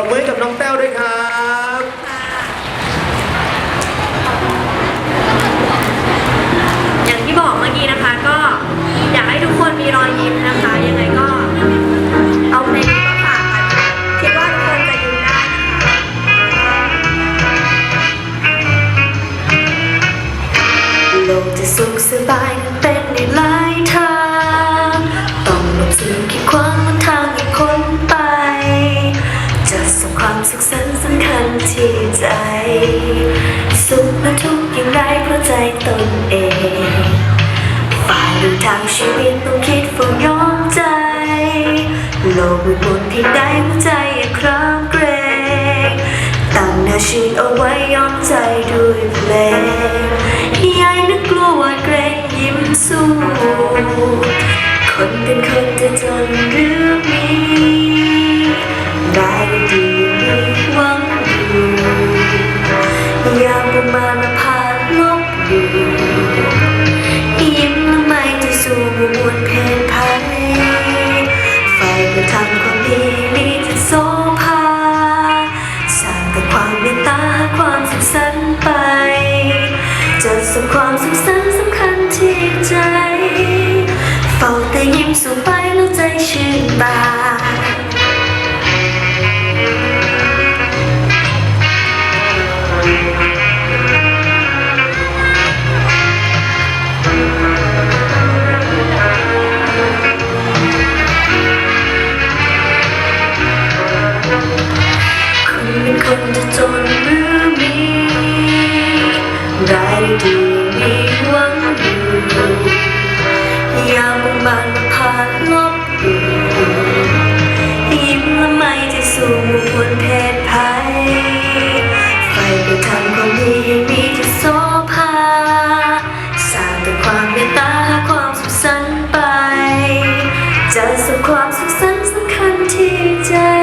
ประมือกับน้องแต้วด้วยครับอย่างที่บอกเมื่อกี้นะคะ ก็อยากให้ทุกคนมีรอยยิ้มนะคะ ยังไงก็เอาเพลงนี้มาฝากกันคิดว่าทุกคนจะยิ้มได้นะคะโลกจะสุขสบายนั้นเป็ ที่ใจ สุขและทุกข์อย่างไรเพราะใจตนเองฝ่ายดินทางชีวิตต้องคิดฝืนยอมใจ โลกมืดมนที่ใดหัวใจอย่าครามเกรงตั้งแนวชีวิตเอาไว้ยอมใจด้วยเพลงยายนึกกลัวเกรงยิ้มสู้ คนเป็นคนจะจนหรือมี แล้ Sells the clubs, sends the county down.